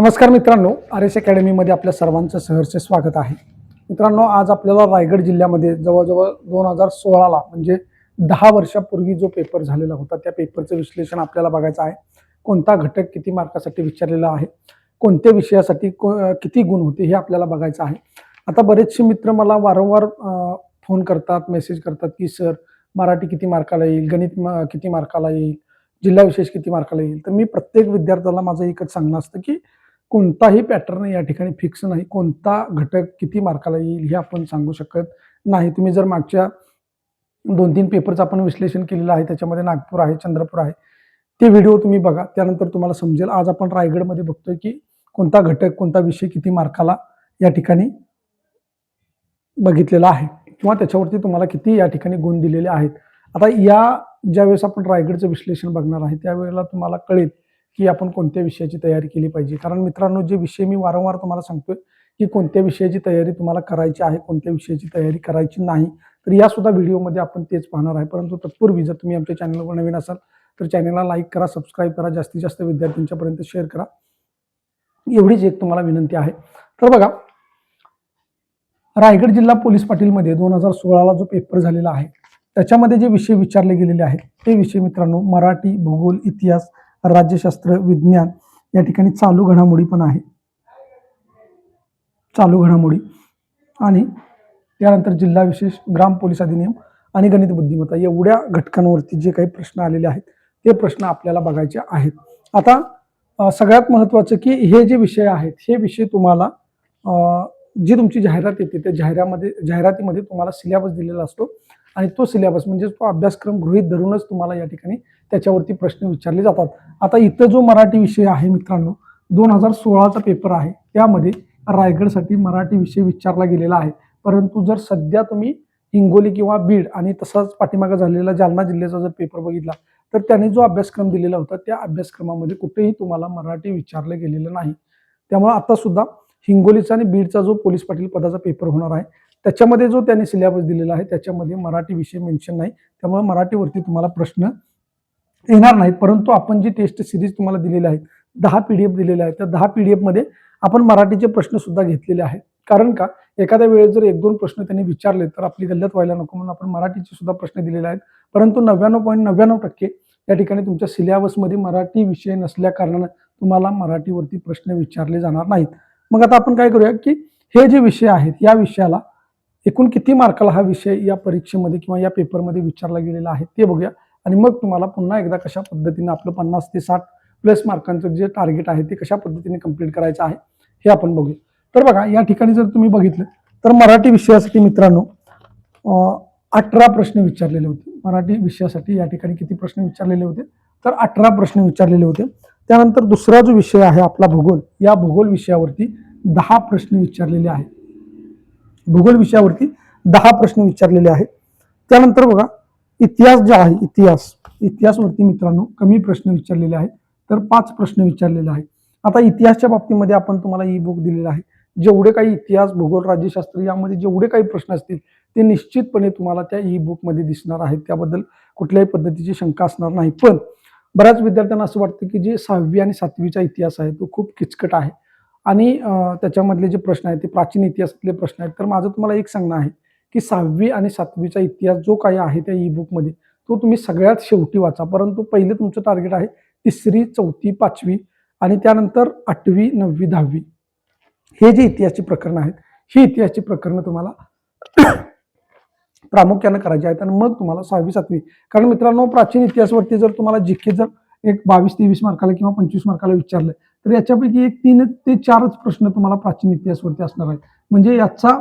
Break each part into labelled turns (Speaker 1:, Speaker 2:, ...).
Speaker 1: नमस्कार मित्रांनो R S अकॅडमीमध्ये आपल्या सर्वांचं सहर्ष स्वागत आहे. मित्रांनो आज आपल्याला रायगड जिल्ह्यामध्ये जवळजवळ दोन हजार सोळाला म्हणजे दहा वर्षापूर्वी जो पेपर झालेला होता त्या पेपरचं विश्लेषण आपल्याला बघायचं आहे. कोणता घटक किती मार्कासाठी विचारलेला आहे? कोणत्या विषयासाठी को किती गुण होते हे आपल्याला बघायचं आहे. आता बरेचसे मित्र मला वारंवार फोन करतात मेसेज करतात की सर मराठी किती मार्काला येईल? गणित म- किती मार्काला येईल? जिल्हा विशेष किती मार्काला येईल? तर मी प्रत्येक विद्यार्थ्याला माझं एकच सांगणं असतं की कोणताही पॅटर्न या ठिकाणी फिक्स नाही. कोणता घटक किती मार्काला येईल हे आपण सांगू शकत नाही. तुम्ही जर मागच्या दोन तीन पेपरचं आपण विश्लेषण केलेलं आहे त्याच्यामध्ये नागपूर आहे चंद्रपूर आहे ते व्हिडिओ तुम्ही बघा. त्यानंतर तुम्हाला समजेल आज आपण रायगडमध्ये बघतोय की कोणता घटक कोणता विषय किती मार्काला या ठिकाणी बघितलेला आहे किंवा त्याच्यावरती तुम्हाला किती या ठिकाणी गुण दिलेले आहेत. आता या ज्यावेळेस आपण रायगडचं विश्लेषण बघणार आहे त्यावेळेला तुम्हाला कळेल की आपण कोणत्या विषयाची तयारी केली पाहिजे? कारण मित्रांनो जे विषय मी वारंवार तुम्हाला सांगतोय की कोणत्या विषयाची तयारी तुम्हाला करायची आहे कोणत्या विषयाची तयारी करायची नाही तर या सुद्धा व्हिडिओमध्ये आपण तेच पाहणार आहे. परंतु तत्पूर्वी जर तुम्ही आमच्या चॅनलवर नवीन असाल तर चॅनलला लाईक करा सबस्क्राईब करा जास्तीत जास्त विद्यार्थ्यांच्यापर्यंत शेअर करा. एवढीच एक तुम्हाला विनंती आहे. तर बघा रायगड जिल्हा पोलीस पाटीलमध्ये दोन हजार सोळाला जो पेपर झालेला आहे त्याच्यामध्ये जे विषय विचारले गेलेले आहेत ते विषय मित्रांनो मराठी भूगोल इतिहास राज्यशास्त्र विज्ञान या ठिकाणी चालू घडामोडी पण आहे. चालू घडामोडी. आणि त्यानंतर जिल्हा विशेष ग्राम पोलीस अधिनियम आणि गणित बुद्धिमत्ता एवढ्या घटकांवरती जे काही प्रश्न आलेले आहेत ते प्रश्न आपल्याला बघायचे आहेत. आता सगळ्यात महत्त्वाचं की हे जे विषय आहेत हे विषय तुम्हाला जी तुमची जाहिरात येते त्या जाहिरामध्ये जाहिरातीमध्ये तुम्हाला सिलेबस दिलेला असतो. आणि तो सिलेबस म्हणजे तो अभ्यासक्रम गृहीत धरूनच तुम्हाला या ठिकाणी त्याच्यावरती प्रश्न विचारले जातात. आता इथं जो मराठी विषय आहे मित्रांनो दोन हजार सोळाचा पेपर आहे. त्यामध्ये रायगडसाठी मराठी विषय विचारला गेलेला आहे. परंतु जर सध्या तुम्ही हिंगोली किंवा बीड आणि तसाच पाठीमागे झालेला जालना जिल्ह्याचा जर पेपर बघितला तर त्याने जो अभ्यासक्रम दिलेला होता त्या अभ्यासक्रमामध्ये कुठेही तुम्हाला मराठी विचारलं गेलेलं नाही. त्यामुळे आता सुद्धा हिंगोलीचा आणि बीडचा जो पोलीस पाटील पदाचा पेपर होणार आहे त्याच्यामध्ये जो त्यांनी सिलेबस दिलेला आहे त्याच्यामध्ये मराठी विषय मेन्शन नाही. त्यामुळे मराठीवरती तुम्हाला प्रश्न येणार नाहीत. परंतु आपण जी टेस्ट सिरीज तुम्हाला दिलेली आहेत दहा पी डी एफ दिलेल्या आहेत त्या दहा पी डी एफमध्ये आपण मराठीचे प्रश्न सुद्धा घेतलेले आहेत. कारण का? एखाद्या वेळेस जर एक दोन प्रश्न त्यांनी विचारले तर आपली गल्लत व्हायला नको म्हणून आपण मराठीचे सुद्धा प्रश्न दिलेले आहेत. परंतु नव्याण्णव पॉईंट नव्याण्णव टक्के या ठिकाणी तुमच्या सिलेबसमध्ये मराठी विषय नसल्या कारणानं तुम्हाला मराठीवरती प्रश्न विचारले जाणार नाहीत. मग आता आपण काय करूया की हे जे विषय आहेत या विषयाला एकूण किती मार्काला हा विषय या परीक्षेमध्ये किंवा या पेपरमध्ये विचारला गेलेला आहे ते बघूया. आणि मग तुम्हाला पुन्हा एकदा कशा पद्धतीने आपलं पन्नास ते साठ प्लस मार्कांचं जे टार्गेट आहे ते कशा पद्धतीने कंप्लीट करायचं आहे हे आपण बघूया. तर बघा या ठिकाणी जर तुम्ही बघितलं तर मराठी विषयासाठी मित्रांनो अठरा प्रश्न विचारलेले होते. मराठी विषयासाठी या ठिकाणी किती प्रश्न विचारलेले होते? तर अठरा प्रश्न विचारलेले होते. त्यानंतर दुसरा जो विषय आहे आपला भूगोल या भूगोल विषयावरती दहा प्रश्न विचारलेले आहेत. भूगोल विषयावरती दहा प्रश्न विचारलेले आहेत. त्यानंतर बघा इतिहास जो आहे इतिहास इतिहासवरती मित्रांनो कमी प्रश्न विचारलेले आहेत. तर पाच प्रश्न विचारलेले आहेत. आता इतिहासच्या बाबतीमध्ये आपण तुम्हाला ई बुक दिलेला आहे. जेवढे काही इतिहास भूगोल राज्यशास्त्र यामध्ये जेवढे काही प्रश्न असतील ते निश्चितपणे तुम्हाला त्या ई बुकमध्ये दिसणार आहेत. त्याबद्दल कुठल्याही पद्धतीची शंका असणार नाही. पण बऱ्याच विद्यार्थ्यांना असं वाटतं की जे सहावी आणि सातवीचा इतिहास आहे तो खूप किचकट आहे. आणि त्याच्यामधले जे प्रश्न आहेत ते प्राचीन इतिहासातले प्रश्न आहेत. तर माझं तुम्हाला एक सांगणं आहे. की सहावी आणि सातवीचा इतिहास जो काही आहे त्या ई बुकमध्ये तो तुम्ही सगळ्यात शेवटी वाचा. परंतु पहिले तुमचं टार्गेट आहे तिसरी चौथी पाचवी आणि त्यानंतर आठवी नववी दहावी. हे जे इतिहासची प्रकरणं आहेत ही इतिहासची प्रकरणं तुम्हाला प्रामुख्यानं करायची आहेत. आणि मग तुम्हाला सहावी सातवी. कारण मित्रांनो प्राचीन इतिहासावरती जर तुम्हाला जिके जर एक बावीस तेवीस मार्काला किंवा पंचवीस मार्काला विचारलं तर याच्यापैकी एक तीन ते चारच प्रश्न तुम्हाला प्राचीन इतिहासवरती असणार आहेत. म्हणजे याचा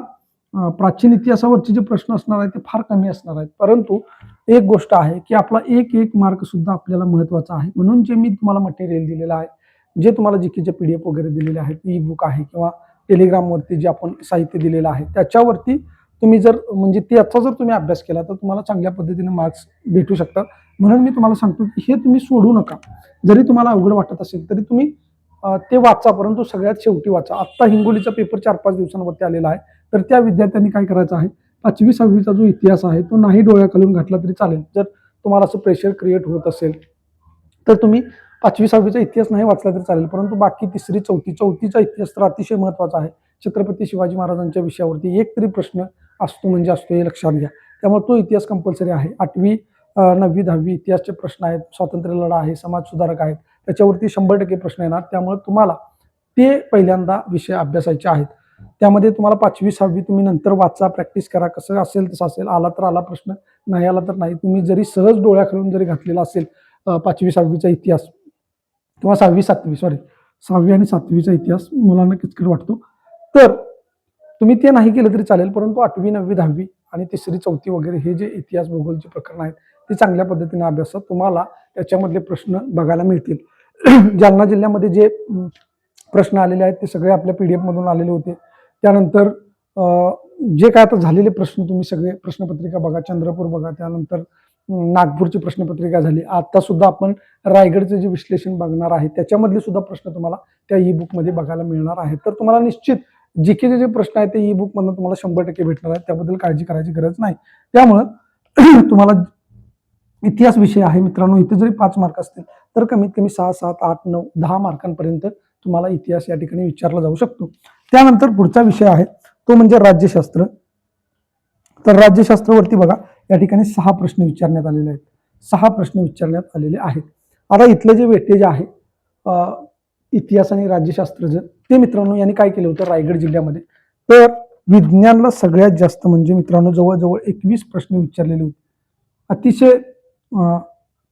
Speaker 1: प्राचीन इतिहासावरचे जे प्रश्न असणार आहेत ते फार कमी असणार आहेत. परंतु एक गोष्ट आहे की आपला एक एक मार्क सुद्धा आपल्याला महत्त्वाचा आहे. म्हणून जे मी तुम्हाला मटेरियल दिलेलं आहे जे तुम्हाला जीकेचे पी डी एफ वगैरे दिलेले आहेत ई बुक आहे किंवा टेलिग्रामवरती जे आपण साहित्य दिलेलं आहे त्याच्यावरती तुम्ही जर म्हणजे त्याचा जर तुम्ही अभ्यास केला तर तुम्हाला चांगल्या पद्धतीने मार्क्स भेटू शकतात. म्हणून मी तुम्हाला सांगतो की हे तुम्ही सोडू नका. जरी तुम्हाला अवघड वाटत असेल तरी तुम्ही ते वाचा परंतु सगळ्यात शेवटी वाचा. आत्ता हिंगोलीचा पेपर चार पाच दिवसांवरती आलेला आहे. तर त्या विद्यार्थ्यांनी काय करायचं आहे? पाचवी सहावीचा जो इतिहास आहे तो नाही डोळ्याखालून घातला तरी चालेल. जर तुम्हाला असं प्रेशर क्रिएट होत असेल तर तुम्ही पाचवी सहावीचा इतिहास नाही वाचला तरी चालेल. परंतु बाकी तिसरी चौथी चौथीचा इतिहास तर अतिशय महत्त्वाचा आहे. छत्रपती शिवाजी महाराजांच्या विषयावरती एक तरी प्रश्न असतो म्हणजे असतो हे लक्षात घ्या. त्यामुळे तो इतिहास कंपल्सरी आहे. आठवी नववी दहावी इतिहासचे प्रश्न आहेत. स्वातंत्र्य लढा आहे समाज सुधारक आहेत. त्याच्यावरती शंभर टक्के प्रश्न येणार. त्यामुळे तुम्हाला ते पहिल्यांदा विषय अभ्यासायचे आहेत. त्यामध्ये तुम्हाला पाचवी सहावी तुम्ही नंतर वाचा प्रॅक्टिस करा. कसं असेल तसं असेल. आला तर आला प्रश्न. नाही आला तर नाही. तुम्ही जरी सहज डोळ्याखालून जरी घातलेला असेल पाचवी सहावीचा इतिहास किंवा सहावी सातवी सॉरी सहावी आणि सातवीचा इतिहास मुलांना किचकट वाटतो. तर तुम्ही ते नाही केलं तरी चालेल. परंतु आठवी नववी दहावी आणि तिसरी चौथी वगैरे हे जे इतिहास भूगोलचे प्रकरण आहेत ते चांगल्या पद्धतीने अभ्यासात तुम्हाला त्याच्यामधले प्रश्न बघायला मिळतील. जालना जिल्ह्यामध्ये जे प्रश्न आलेले आहेत ते सगळे आपल्या पी डी एफमधून आलेले होते. त्यानंतर जे काय आता झालेले प्रश्न तुम्ही सगळे प्रश्नपत्रिका बघा चंद्रपूर बघा त्यानंतर नागपूरची प्रश्नपत्रिका झाली. आता सुद्धा आपण रायगडचं जे विश्लेषण बघणार आहे त्याच्यामधले सुद्धा प्रश्न तुम्हाला त्या ई बुकमध्ये बघायला मिळणार आहेत तर तुम्हाला निश्चित जी के जे प्रश्न आहेत ते ई बुकमधून तुम्हाला शंभर टक्के भेटणार आहेत. त्याबद्दल काळजी करायची गरज नाही. त्यामुळं तुम्हाला इतिहास विषय आहे मित्रांनो इथे जरी पाच मार्क असतील तर कमीत कमी सहा सात आठ नऊ दहा मार्कांपर्यंत तुम्हाला इतिहास या ठिकाणी विचारला जाऊ शकतो. त्यानंतर पुढचा विषय आहे तो म्हणजे राज्यशास्त्र. तर राज्यशास्त्रावरती बघा या ठिकाणी सहा प्रश्न विचारण्यात आलेले आहेत. सहा प्रश्न विचारण्यात आलेले आहेत. आता इथलं जे वेटेज आहे इतिहास आणि राज्यशास्त्रचं ते मित्रांनो यांनी काय केलं होतं रायगड जिल्ह्यामध्ये? तर विज्ञानला सगळ्यात जास्त म्हणजे मित्रांनो जवळजवळ एकवीस प्रश्न विचारलेले होते. अतिशय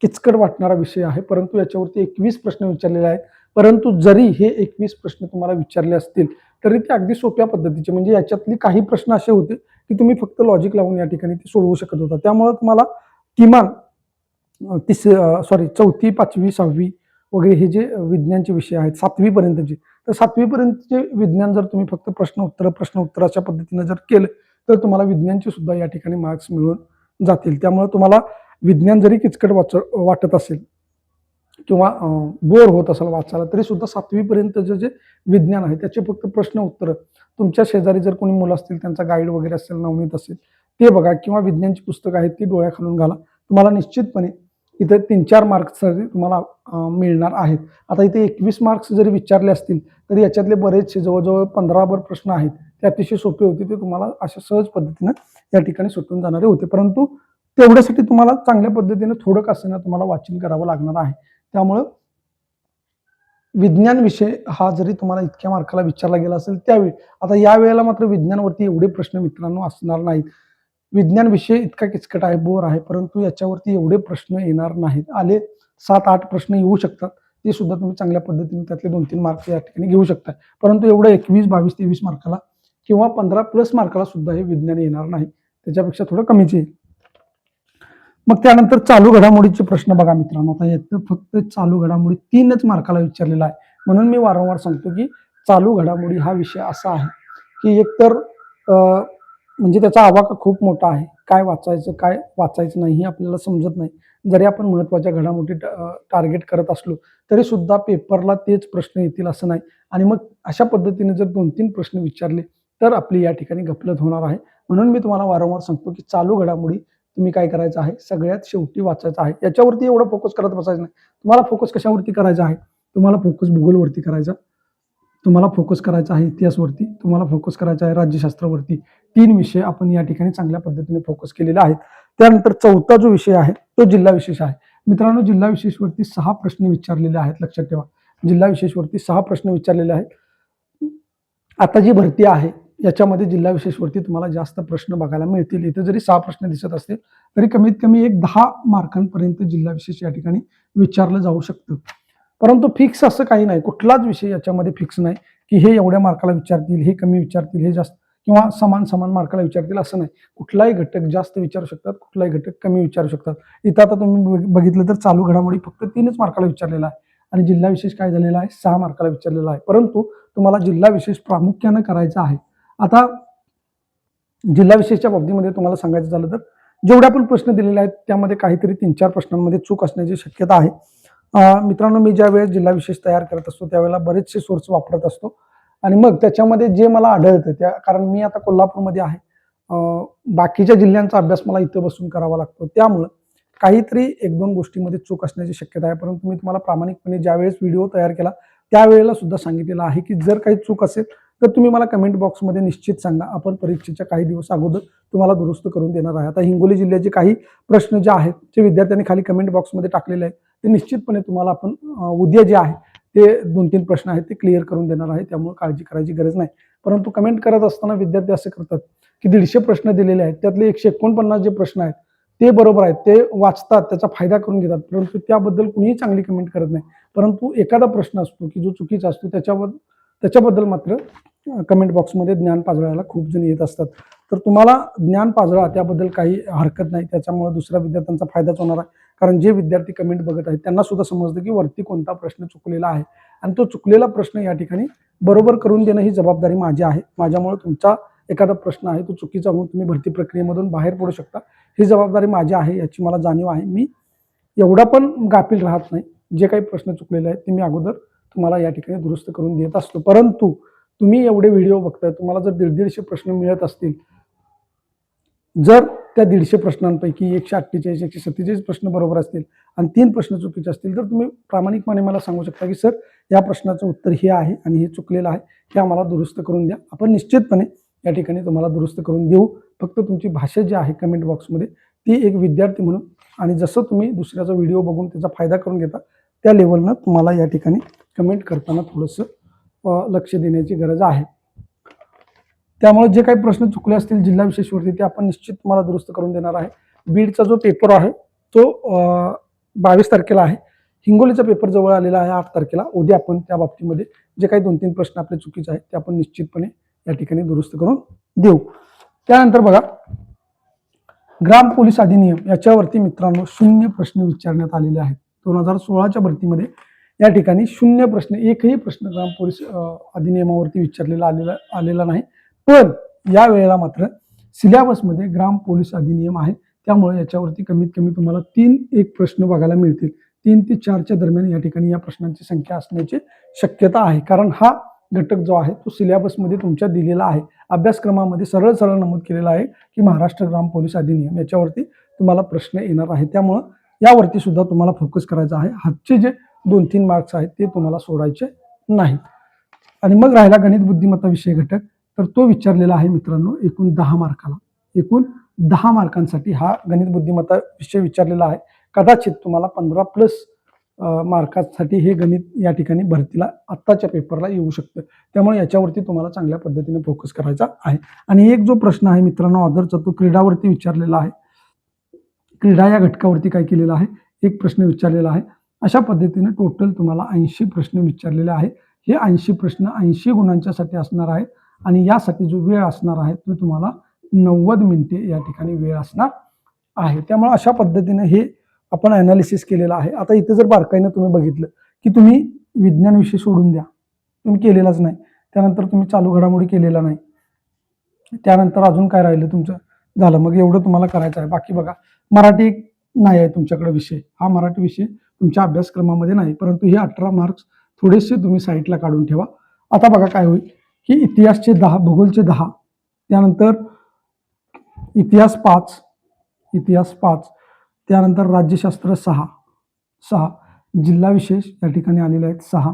Speaker 1: किचकट वाटणारा विषय आहे. परंतु याच्यावरती एकवीस प्रश्न विचारलेले आहेत. परंतु जरी हे एकवीस प्रश्न तुम्हाला विचारले असतील तरी ते अगदी सोप्या पद्धतीचे म्हणजे याच्यातली काही प्रश्न असे होते की तुम्ही फक्त लॉजिक लावून या ठिकाणी ते सोडवू शकत होता. त्यामुळे तुम्हाला किमान तिस सॉरी चौथी पाचवी सहावी वगैरे हे जे विज्ञानचे विषय आहेत सातवीपर्यंतचे तर सातवीपर्यंतचे विज्ञान जर तुम्ही फक्त प्रश्न उत्तर प्रश्न उत्तर अशा पद्धतीने जर केलं तर तुम्हाला विज्ञानचे सुद्धा या ठिकाणी मार्क्स मिळून जातील. त्यामुळे तुम्हाला विज्ञान जरी किचकट वाच वाटत असेल किंवा बोर होत असेल वाचायला तरी सुद्धा सातवीपर्यंतचं जे विज्ञान आहे त्याचे फक्त प्रश्न उत्तर. तुमच्या शेजारी जर कोणी मुलं असतील त्यांचा गाईड वगैरे असेल नवमीत असेल ते बघा किंवा विज्ञानची पुस्तकं आहेत ती डोळ्याखालून घाला. तुम्हाला निश्चितपणे इथे तीन चार मार्क्स तुम्हाला मिळणार आहेत. आता इथे एकवीस मार्क्स जरी विचारले असतील तरी याच्यातले बरेचसे जवळजवळ पंधराभर प्रश्न आहेत. ते अतिशय सोपे होते ते तुम्हाला अशा सहज पद्धतीनं या ठिकाणी सुटून जाणारे होते. परंतु तेवढ्यासाठी तुम्हाला चांगल्या पद्धतीने थोडं का तुम्हाला वाचन करावं लागणार आहे. त्यामुळं विज्ञान विषय हा जरी तुम्हाला इतक्या मार्काला विचारला गेला असेल त्यावेळी आता या वेळेला मात्र विज्ञानवरती एवढे प्रश्न मित्रांनो असणार नाहीत. विज्ञान विषय इतका किचकट आहे बोर आहे परंतु याच्यावरती एवढे प्रश्न येणार नाहीत. आले सात आठ प्रश्न येऊ शकतात. ते सुद्धा तुम्ही चांगल्या पद्धतीने त्यातले दोन तीन मार्क या ठिकाणी घेऊ शकता. परंतु एवढं एकवीस बावीस तेवीस मार्काला किंवा पंधरा प्लस मार्काला सुद्धा हे विज्ञान येणार नाही. त्याच्यापेक्षा थोडं कमीच येईल. मग त्यानंतर चालू घडामोडीचे प्रश्न बघा मित्रांनो. आता येतं फक्त चालू घडामोडी तीनच मार्काला विचारलेला आहे. म्हणून मी वारंवार सांगतो की चालू घडामोडी हा विषय असा आहे की एकतर म्हणजे त्याचा आवाका खूप मोठा आहे. काय वाचायचं काय वाचायचं नाही हे आपल्याला समजत नाही. जरी आपण महत्त्वाच्या घडामोडी टार्गेट करत असलो तरी सुद्धा पेपरला तेच प्रश्न येतील असं नाही. आणि मग अशा पद्धतीने जर दोन तीन प्रश्न विचारले तर आपली या ठिकाणी गफलत होणार आहे. म्हणून मी तुम्हाला वारंवार सांगतो की चालू घडामोडी तुम्ही काय करायचं आहे? सगळ्यात शेवटी वाचायचं आहे. याच्यावरती एवढं फोकस करत बसायचं नाही. तुम्हाला फोकस कशावरती करायचा आहे? तुम्हाला फोकस भूगोलवरती करायचा. तुम्हाला फोकस करायचा आहे इतिहासवरती. तुम्हाला फोकस करायचा आहे राज्यशास्त्रावरती. तीन विषय आपण या ठिकाणी चांगल्या पद्धतीने फोकस केलेले आहेत. त्यानंतर चौथा जो विषय आहे तो जिल्हा विशेष आहे. मित्रांनो जिल्हा विशेषवरती सहा प्रश्न विचारलेले आहेत. लक्षात ठेवा. जिल्हा विशेषवरती सहा प्रश्न विचारलेले आहेत. आता जी भरती आहे याच्यामध्ये जिल्हा विशेषवरती तुम्हाला जास्त प्रश्न बघायला मिळतील. इथे जरी सहा प्रश्न दिसत असतील तरी कमीत कमी एक दहा मार्कांपर्यंत जिल्हा विशेष या ठिकाणी विचारलं जाऊ शकतं. परंतु फिक्स असं काही नाही. कुठलाच विषय याच्यामध्ये फिक्स नाही की हे एवढ्या मार्काला विचारतील हे कमी विचारतील हे जास्त किंवा समान समान मार्काला विचारतील असं नाही. कुठलाही घटक जास्त विचारू शकतात कुठलाही घटक कमी विचारू शकतात. इथं आता तुम्ही बघ- बघितलं तर चालू घडामोडी फक्त तीनच मार्काला विचारलेला आहे. आणि जिल्हा विशेष काय झालेला आहे? सहा मार्काला विचारलेला आहे. परंतु तुम्हाला जिल्हा विशेष प्रामुख्यानं करायचा आहे. आता जिल्हा विशेषच्या बाबतीमध्ये तुम्हाला सांगायचं झालं तर जेवढ्या पण प्रश्न दिलेले आहेत त्यामध्ये काहीतरी तीन चार प्रश्नांमध्ये चूक असण्याची शक्यता आहे. मित्रांनो मी ज्या वेळेस जिल्हा विशेष तयार करत असतो त्यावेळेला बरेचसे सोर्स वापरत असतो. आणि मग त्याच्यामध्ये जे मला आढळतं त्या कारण मी आता कोल्हापूरमध्ये आहे. बाकीच्या जिल्ह्यांचा अभ्यास मला इथं बसून करावा लागतो. त्यामुळं काहीतरी एक दोन गोष्टीमध्ये चूक असण्याची शक्यता आहे. परंतु मी तुम्हाला प्रामाणिकपणे ज्यावेळेस व्हिडिओ तयार केला त्यावेळेला सुद्धा सांगितलेलं आहे की जर काही चूक असेल तर तुम्ही मला कमेंट बॉक्समध्ये निश्चित सांगा. आपण परीक्षेच्या काही दिवस अगोदर तुम्हाला दुरुस्त करून देणार आहे आता हिंगोली जिल्ह्याचे काही प्रश्न जे आहेत जे विद्यार्थ्यांनी खाली कमेंट बॉक्समध्ये टाकलेले आहेत ते निश्चितपणे तुम्हाला आपण उद्या जे आहे ते दोन तीन प्रश्न आहेत ते क्लिअर करून देणार आहे. त्यामुळे काळजी करायची गरज नाही. परंतु कमेंट करत असताना विद्यार्थी असे करतात की दीडशे प्रश्न दिलेले आहेत. त्यातले एकशे एकोणपन्नास जे प्रश्न आहेत ते बरोबर आहेत. ते वाचतात त्याचा फायदा करून घेतात. परंतु त्याबद्दल कुणीही चांगली कमेंट करत नाही. परंतु एखादा प्रश्न असतो की जो चुकीचा असतो त्याच्यावर त्याच्याबद्दल मात्र कमेंट बॉक्समध्ये ज्ञान पाजळायला खूप जण येत असतात. तर तुम्हाला ज्ञान पाजळा त्याबद्दल काही हरकत नाही. त्याच्यामुळे दुसऱ्या विद्यार्थ्यांचा फायदाच होणार आहे. कारण जे विद्यार्थी कमेंट बघत आहेत त्यांना सुद्धा समजतं की वरती कोणता प्रश्न चुकलेला आहे. आणि तो चुकलेला प्रश्न या ठिकाणी बरोबर करून देणं ही जबाबदारी माझी आहे. माझ्यामुळे तुमचा एखादा प्रश्न आहे तो चुकीचा म्हणून तुम्ही भरती प्रक्रियेमधून बाहेर पडू शकता. ही जबाबदारी माझी आहे याची मला जाणीव आहे. मी एवढा पण गाफील राहत नाही. जे काही प्रश्न चुकलेले आहेत ते मी अगोदर तुम्हाला या ठिकाणी दुरुस्त करून देत असतो. परंतु तुम्ही एवढे व्हिडिओ बघताय तुम्हाला जर दीड दीडशे प्रश्न मिळत असतील जर त्या दीडशे प्रश्नांपैकी एकशे अठ्ठेचाळीस एकशे सत्तेचाळीस प्रश्न बरोबर असतील आणि तीन प्रश्न चुकीचे असतील तर तुम्ही प्रामाणिकपणे मला सांगू शकता की सर या प्रश्नाचं उत्तर हे आहे आणि हे चुकलेलं आहे हे आम्हाला दुरुस्त करून द्या. आपण निश्चितपणे या ठिकाणी तुम्हाला दुरुस्त करून देऊ. फक्त तुमची भाषा जी आहे कमेंट बॉक्समध्ये ती एक विद्यार्थी म्हणून आणि जसं तुम्ही दुसऱ्याचा व्हिडिओ बघून त्याचा फायदा करून घेता त्या लेवलनं तुम्हाला या ठिकाणी कमेंट करताना थोडंसं लक्ष देण्याची गरज आहे. त्यामुळे जे काही प्रश्न चुकले असतील जिल्हा विशेषवरती ते आपण निश्चित मला दुरुस्त करून देणार आहे. बीडचा जो पेपर आहे तो बावीस तारखेला आहे. हिंगोलीचा पेपर जवळ आलेला आहे आठ तारखेला. उद्या आपण त्या बाबतीमध्ये जे काही दोन तीन प्रश्न आपले चुकीचे आहेत ते आपण निश्चितपणे या ठिकाणी दुरुस्त करून देऊ. त्यानंतर बघा ग्राम पोलीस अधिनियम याच्यावरती मित्रांनो शून्य प्रश्न विचारण्यात आलेले आहेत. दोन हजार सोळाच्या भरतीमध्ये या ठिकाणी शून्य प्रश्न एकही प्रश्न ग्राम पोलीस अधिनियमावरती विचारलेला आलेला आलेला नाही. पण या वेळेला मात्र सिलेबसमध्ये ग्राम पोलीस अधिनियम आहे. त्यामुळे याच्यावरती कमीत कमी तुम्हाला तीन एक प्रश्न बघायला मिळतील. तीन ते चारच्या दरम्यान या ठिकाणी या प्रश्नांची संख्या असण्याची शक्यता आहे. कारण हा घटक जो आहे तो सिलेबसमध्ये तुमच्या दिलेला आहे. अभ्यासक्रमामध्ये सरळ सरळ नमूद केलेला आहे की महाराष्ट्र ग्राम पोलीस अधिनियम. याच्यावरती तुम्हाला प्रश्न येणार आहे. त्यामुळं यावरती सुद्धा तुम्हाला फोकस करायचा आहे. हातचे जे दोन तीन मार्क्स आहेत ते तुम्हाला सोडायचे नाहीत. आणि मग राहिला गणित बुद्धिमत्ता विषय घटक. तर तो विचारलेला आहे मित्रांनो एकूण दहा मार्काला एकूण दहा मार्कांसाठी हा गणित बुद्धिमत्ता विषय विचारलेला आहे. कदाचित तुम्हाला पंधरा प्लस मार्कासाठी हे गणित या ठिकाणी भरतीला आत्ताच्या पेपरला येऊ शकतं. त्यामुळे याच्यावरती तुम्हाला चांगल्या पद्धतीने फोकस करायचा आहे. आणि एक जो प्रश्न आहे मित्रांनो ऑदरचा तो क्रीडावरती विचारलेला आहे. क्रीडा या घटकावरती काय केलेला आहे? एक प्रश्न विचारलेला आहे. अशा पद्धतीने टोटल तुम्हाला ऐंशी प्रश्न विचारलेले आहेत. हे ऐंशी प्रश्न ऐंशी गुणांच्यासाठी असणार आहे आणि यासाठी जो वेळ असणार आहे तो तुम्हाला नव्वद मिनिटे या ठिकाणी वेळ असणार आहे. त्यामुळे अशा पद्धतीने हे आपण अनालिसिस केलेलं आहे. आता इथे जर बारकाईनं तुम्ही बघितलं की तुम्ही विज्ञान विषय सोडून द्या. तुम्ही केलेलाच नाही. त्यानंतर तुम्ही चालू घडामोडी केलेला नाही. त्यानंतर अजून काय राहिलं तुमचं? झालं. मग एवढं तुम्हाला करायचं आहे. बाकी बघा मराठी नाही आहे तुमच्याकडे विषय. हा मराठी विषय तुमच्या अभ्यासक्रमामध्ये नाही परंतु हे अठरा मार्क्स थोडेसे तुम्ही साईटला काढून ठेवा. आता बघा काय होईल. की इतिहासचे दहा भूगोलचे दहा त्यानंतर इतिहास पाच इतिहास पाच त्यानंतर राज्यशास्त्र सहा सहा जिल्हा विशेष या ठिकाणी आलेले आहेत सहा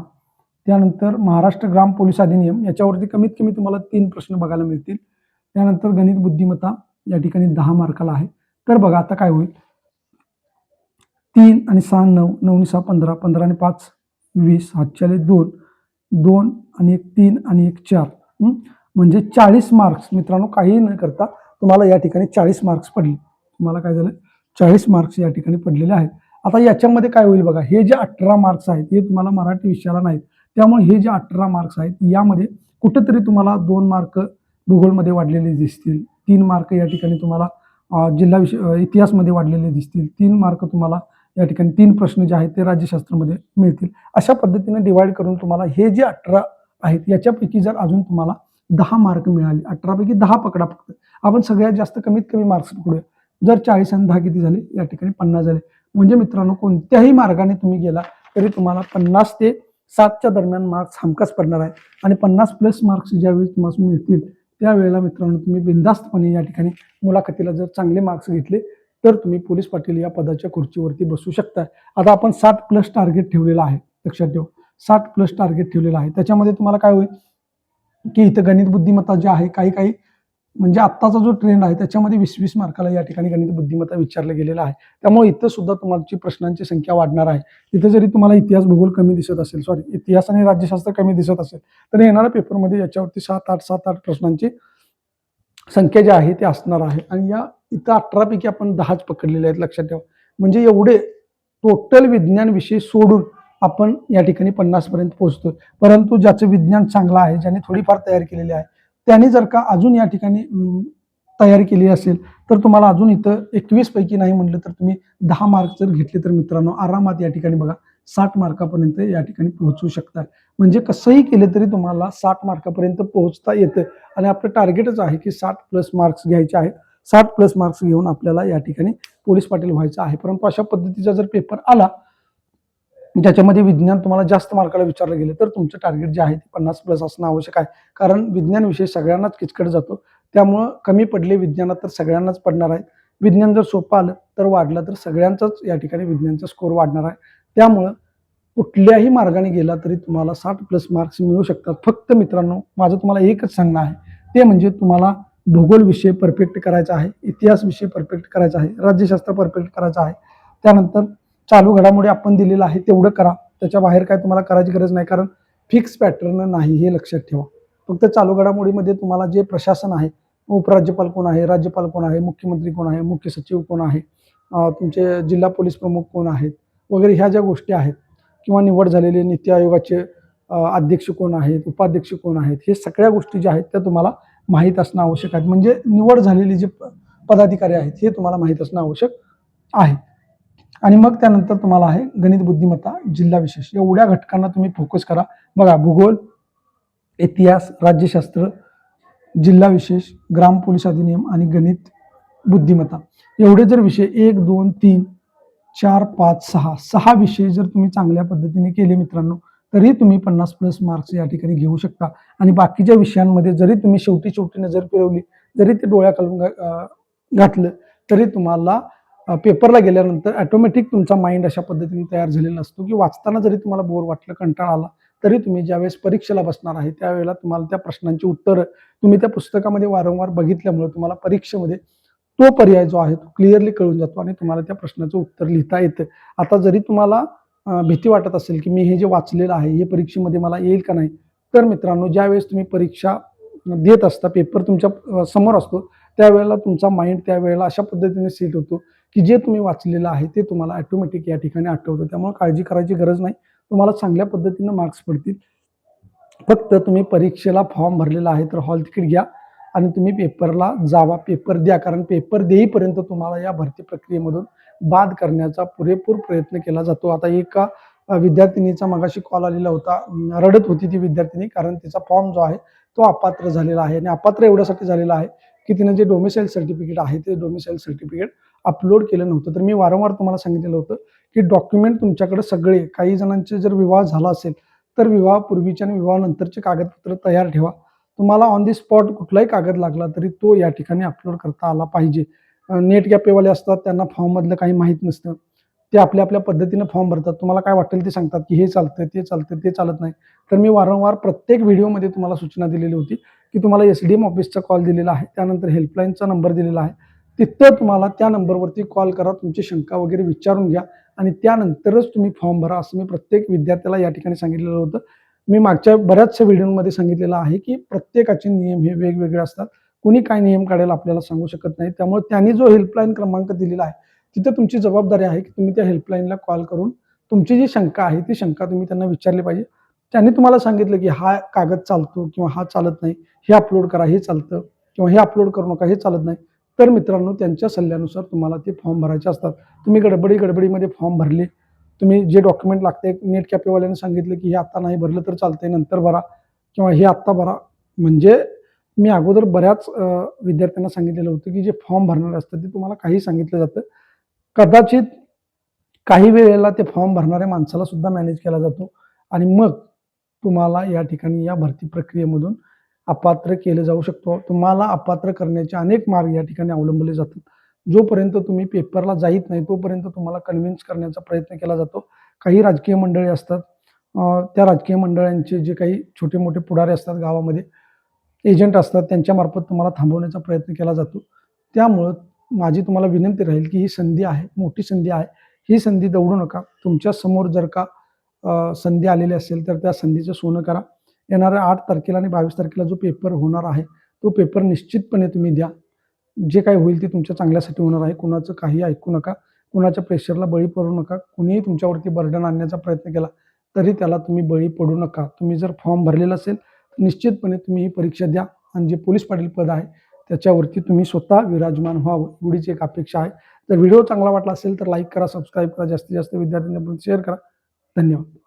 Speaker 1: त्यानंतर महाराष्ट्र ग्राम पोलीस अधिनियम याच्यावरती कमीत कमी तुम्हाला तीन प्रश्न बघायला मिळतील. त्यानंतर गणित बुद्धिमत्ता या ठिकाणी दहा मार्काला आहे. तर बघा आता काय होईल. तीन आणि सहा नऊ नऊनी सहा पंधरा पंधरा आणि पाच वीस हातच्याले दोन दोन आणि एक तीन आणि एक चार. म्हणजे चाळीस मार्क्स मित्रांनो काही न करता तुम्हाला या ठिकाणी चाळीस मार्क्स पडले. तुम्हाला काय झालं? चाळीस मार्क्स या ठिकाणी पडलेले आहेत. आता याच्यामध्ये काय होईल बघा हे जे अठरा मार्क्स आहेत हे तुम्हाला मराठी विषयाला नाहीत. त्यामुळे हे जे अठरा मार्क्स आहेत यामध्ये कुठेतरी तुम्हाला दोन मार्क भूगोलमध्ये वाढलेले दिसतील. तीन मार्क या ठिकाणी तुम्हाला जिल्हा विषय इतिहासमध्ये वाढलेले दिसतील. तीन मार्क तुम्हाला या ठिकाणी तीन प्रश्न जे आहेत ते राज्यशास्त्रामध्ये मिळतील. अशा पद्धतीने डिवाइड करून तुम्हाला हे जे अठरा आहेत याच्यापैकी जर अजून तुम्हाला दहा मार्क मिळाले अठरापैकी दहा पकडा फक्त. आपण सगळ्यात जास्त कमीत कमी मार्क्स पकडूया. जर चाळीस आणि दहा किती झाले या ठिकाणी पन्नास झाले. म्हणजे मित्रांनो कोणत्याही मार्गाने तुम्ही गेला तरी तुम्हाला पन्नास ते सातच्या दरम्यान मार्क्स हमखास पडणार आहे आणि पन्नास प्लस मार्क्स ज्यावेळी तुम्हाला मिळतील त्यावेळेला मित्रांनो तुम्ही बिंदास्तपणे या ठिकाणी मुलाखतीला जर चांगले मार्क्स घेतले तर तुम्ही पोलीस पाटील या पदाच्या खुर्चीवरती बसू शकता आता आपण साठ प्लस टार्गेट ठेवलेलं आहे. लक्षात ठेव. साठ प्लस टार्गेट ठेवलेलं आहे. त्याच्यामध्ये तुम्हाला काय होईल? की इथं गणित बुद्धिमत्ता जे आहे काही काही म्हणजे आत्ताचा जो ट्रेंड आहे त्याच्यामध्ये वीस वीस मार्काला या ठिकाणी गणित बुद्धिमत्ता विचारलं गेलेलं आहे. त्यामुळे इथं सुद्धा तुमची प्रश्नांची संख्या वाढणार आहे. इथं जरी तुम्हाला इतिहास भूगोल कमी दिसत असेल सॉरी इतिहास आणि राज्यशास्त्र कमी दिसत असेल तर येणाऱ्या पेपरमध्ये याच्यावरती सात आठ सात आठ प्रश्नांची संख्या ज्या आहे ते असणार आहे. आणि या इथं अठरापैकी आपण दहाच पकडलेले आहेत लक्षात ठेवा. म्हणजे एवढे टोटल विज्ञान विषय सोडून आपण या ठिकाणी पन्नासपर्यंत पोहोचतो परंतु ज्याचं विज्ञान चांगलं आहे ज्याने थोडीफार तयार केलेली आहे त्याने जर का अजून या ठिकाणी तयारी केली असेल तर तुम्हाला अजून इथं एकवीस पैकी नाही म्हणलं तर तुम्ही दहा मार्क जर घेतले तर मित्रांनो आरामात या ठिकाणी बघा. साठ मार्कापर्यंत या ठिकाणी पोहोचू शकतात. म्हणजे कसंही केलं तरी तुम्हाला साठ मार्कापर्यंत पोहोचता येतं. आणि आपलं टार्गेटच आहे की साठ प्लस मार्क्स घ्यायचे आहेत. साठ प्लस मार्क्स घेऊन आपल्याला या ठिकाणी पोलीस पाटील व्हायचं आहे. परंतु अशा पद्धतीचा जर पेपर आला ज्याच्यामध्ये विज्ञान तुम्हाला जास्त मार्काला विचारलं गेलं तर तुमचं टार्गेट जे आहे ते पन्नास प्लस असणं आवश्यक आहे. कारण विज्ञान विषय सगळ्यांनाच किचकट जातो. त्यामुळं कमी पडले विज्ञानात तर सगळ्यांनाच पडणार आहे. विज्ञान जर सोपं आलं तर वाढलं तर सगळ्यांचाच या ठिकाणी विज्ञानचा स्कोर वाढणार आहे. त्यामुळं कुठल्याही मार्गाने गेला तरी तुम्हाला साठ प्लस मार्क्स मिळू शकतात. फक्त मित्रांनो माझं तुम्हाला एकच सांगणं आहे. ते म्हणजे तुम्हाला भूगोल विषय परफेक्ट करायचा आहे इतिहास विषय परफेक्ट करायचा आहे राज्यशास्त्र परफेक्ट करायचं आहे. त्यानंतर चालू घडामोडी आपण दिलेलं आहे तेवढं करा. त्याच्या बाहेर काय तुम्हाला करायची गरज नाही कारण फिक्स पॅटर्न नाही हे लक्षात ठेवा. फक्त चालू घडामोडीमध्ये तुम्हाला जे प्रशासन आहे उपराज्यपाल कोण आहे राज्यपाल कोण आहे मुख्यमंत्री कोण आहे मुख्य सचिव कोण आहे तुमचे जिल्हा पोलीस प्रमुख कोण आहेत वगैरे ह्या ज्या गोष्टी आहेत किंवा निवड झालेले नीती आयोगाचे अध्यक्ष कोण आहेत उपाध्यक्ष कोण आहेत हे सगळ्या गोष्टी ज्या आहेत त्या तुम्हाला माहीत असणं आवश्यक आहे. म्हणजे निवड झालेली जे प- पदाधिकारी आहेत हे तुम्हाला माहीत असणं आवश्यक आहे. आणि मग त्यानंतर तुम्हाला आहे गणित बुद्धिमत्ता जिल्हा विशेष. एवढ्या घटकांना तुम्ही फोकस करा. बघा भूगोल इतिहास राज्यशास्त्र जिल्हा विशेष ग्राम पोलीस अधिनियम आणि गणित बुद्धिमत्ता. एवढे जर विषय एक दोन तीन चार पाच सहा सहा विषय जर तुम्ही चांगल्या पद्धतीने केले मित्रांनो तरी तुम्ही पन्नास प्लस मार्क्स या ठिकाणी घेऊ शकता. आणि बाकीच्या विषयांमध्ये जरी तुम्ही शेवटी शेवटी नजर फिरवली जरी ते डोळ्याखालून घा- घातलं तरी तुम्हाला पेपरला गेल्यानंतर ॲटोमॅटिक तुमचा माइंड अशा पद्धतीने तयार झालेला असतो की वाचताना जरी तुम्हाला बोर वाटलं कंटाळा आला तरी तुम्ही ज्यावेळेस परीक्षेला बसणार आहे त्यावेळेला तुम्हाला त्या प्रश्नांची उत्तरं तुम्ही त्या पुस्तकामध्ये वारंवार बघितल्यामुळे तुम्हाला परीक्षेमध्ये तो पर्याय जो आहे तो क्लिअरली कळून जातो आणि तुम्हाला त्या प्रश्नाचं उत्तर लिहिता येतं. आता जरी तुम्हाला भीती वाटत असेल की मी हे जे वाचलेलं आहे हे परीक्षेमध्ये मला येईल का नाही तर मित्रांनो ज्यावेळेस तुम्ही परीक्षा देत असता पेपर तुमच्यासमोर असतो त्यावेळेला तुमचा माइंड त्यावेळेला अशा पद्धतीने सेट होतो की जे तुम्ही वाचलेलं आहे ते तुम्हाला ऑटोमॅटिक या ठिकाणी आठवतं. त्यामुळे काळजी करायची गरज नाही. तुम्हाला चांगल्या पद्धतीनं मार्क्स पडतील. फक्त तुम्ही परीक्षेला फॉर्म भरलेला आहे तर हॉल तिकीट घ्या. आणि तुम्ही पेपरला जावा पेपर द्या. कारण पेपर देईपर्यंत तुम्हाला या भरती प्रक्रियेमधून बाद करण्याचा पुरेपूर प्रयत्न केला जातो. आता एका विद्यार्थिनीचा मगाशी कॉल आलेला होता. रडत होती ती विद्यार्थिनी कारण तिचा फॉर्म जो आहे तो अपात्र झालेला आहे आणि अपात्र एवढ्यासाठी झालेला आहे की तिनं जे डोमिसाईल सर्टिफिकेट आहे ते डोमिसाईल सर्टिफिकेट अपलोड केलं नव्हतं. तर मी वारंवार तुम्हाला सांगितलेलं होतं की डॉक्युमेंट तुमच्याकडे सगळे काही जणांचे जर विवाह झाला असेल तर विवाहापूर्वीचे आणि विवाहानंतरचे कागदपत्र तयार ठेवा. तुम्हाला ऑन दी स्पॉट कुठलाही कागद लागला तरी तो या ठिकाणी अपलोड करता आला पाहिजे. नेट कॅपेवाले असतात त्यांना फॉर्ममधलं काही माहीत नसतं. ते आपल्या आपल्या पद्धतीनं फॉर्म भरतात. तुम्हाला काय वाटेल ते सांगतात की हे चालतं ते चालतं ते चालत नाही. तर मी वारंवार प्रत्येक व्हिडिओमध्ये तुम्हाला सूचना दिलेली होती की तुम्हाला एस डी एम ऑफिसचा कॉल दिलेला आहे. त्यानंतर हेल्पलाईनचा नंबर दिलेला आहे. तिथं तुम्हाला त्या नंबरवरती कॉल करा. तुमची शंका वगैरे विचारून घ्या. आणि त्यानंतरच तुम्ही फॉर्म भरा असं मी प्रत्येक विद्यार्थ्याला या ठिकाणी सांगितलेलं होतं. मी मागच्या बऱ्याचशा व्हिडिओमध्ये सांगितलेलं आहे की प्रत्येकाचे नियम हे वेगवेगळे असतात. कुणी काय नियम काढेल आपल्याला सांगू शकत नाही. त्यामुळे त्यांनी जो हेल्पलाईन क्रमांक दिलेला आहे तिथे तुमची जबाबदारी आहे की तुम्ही त्या हेल्पलाईनला कॉल करून तुमची जी शंका आहे ती शंका तुम्ही त्यांना विचारली पाहिजे. त्यांनी तुम्हाला सांगितलं की हा कागद चालतो किंवा हा चालत नाही. हे अपलोड करा हे चालतं किंवा हे अपलोड करू नका हे चालत नाही. तर मित्रांनो त्यांच्या सल्ल्यानुसार तुम्हाला ते फॉर्म भरायचे असतात. तुम्ही गडबडी गडबडीमध्ये फॉर्म भरले तुम्ही जे डॉक्युमेंट लागते नेट कॅपेवाल्याने सांगितलं की हे आत्ता नाही भरलं तर चालतंय नंतर भरा किंवा हे आत्ता भरा. म्हणजे मी अगोदर बऱ्याच विद्यार्थ्यांना सांगितलेलं होतं की जे फॉर्म भरणारे असतात ते तुम्हाला काही सांगितलं जातं. कदाचित काही वेळेला ते फॉर्म भरणाऱ्या माणसाला सुद्धा मॅनेज केला जातो. आणि मग तुम्हाला या ठिकाणी या भरती प्रक्रियेमधून अपात्र केलं जाऊ शकतो. तुम्हाला अपात्र करण्याचे अनेक मार्ग या ठिकाणी अवलंबले जातात. जोपर्यंत तुम्ही पेपरला जाईत नाही तोपर्यंत तुम्हाला कन्व्हिन्स करण्याचा प्रयत्न केला जातो. काही राजकीय मंडळी असतात त्या राजकीय मंडळांचे जे काही छोटे मोठे पुढारी असतात गावामध्ये एजंट असतात त्यांच्यामार्फत तुम्हाला थांबवण्याचा प्रयत्न केला जातो. त्यामुळं माझी तुम्हाला विनंती राहील की ही संधी आहे मोठी संधी आहे. ही संधी दवडू नका. तुमच्यासमोर जर का संधी आलेली असेल तर त्या संधीचं सोनं करा. येणाऱ्या आठ तारखेला आणि बावीस तारखेला जो पेपर होणार आहे तो पेपर निश्चितपणे तुम्ही द्या. जे काही होईल ते तुमच्या चांगल्यासाठी होणार आहे. कुणाचं काही ऐकू नका. कुणाच्या प्रेशरला बळी पडू नका. कुणीही तुमच्यावरती बर्डन आणण्याचा प्रयत्न केला तरी त्याला तुम्ही बळी पडू नका. तुम्ही जर फॉर्म भरलेला असेल तर निश्चितपणे तुम्ही ही परीक्षा द्या. आणि जे पोलीस पाटील पद आहे त्याच्यावरती तुम्ही स्वतः विराजमान व्हावं. एवढीच एक अपेक्षा आहे. जर व्हिडिओ चांगला वाटला असेल तर लाईक करा सबस्क्राईब करा. जास्तीत जास्त विद्यार्थ्यांपर्यंत शेअर करा. धन्यवाद.